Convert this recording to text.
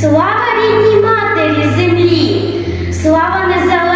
Слава рідній матері землі, слава незалежній.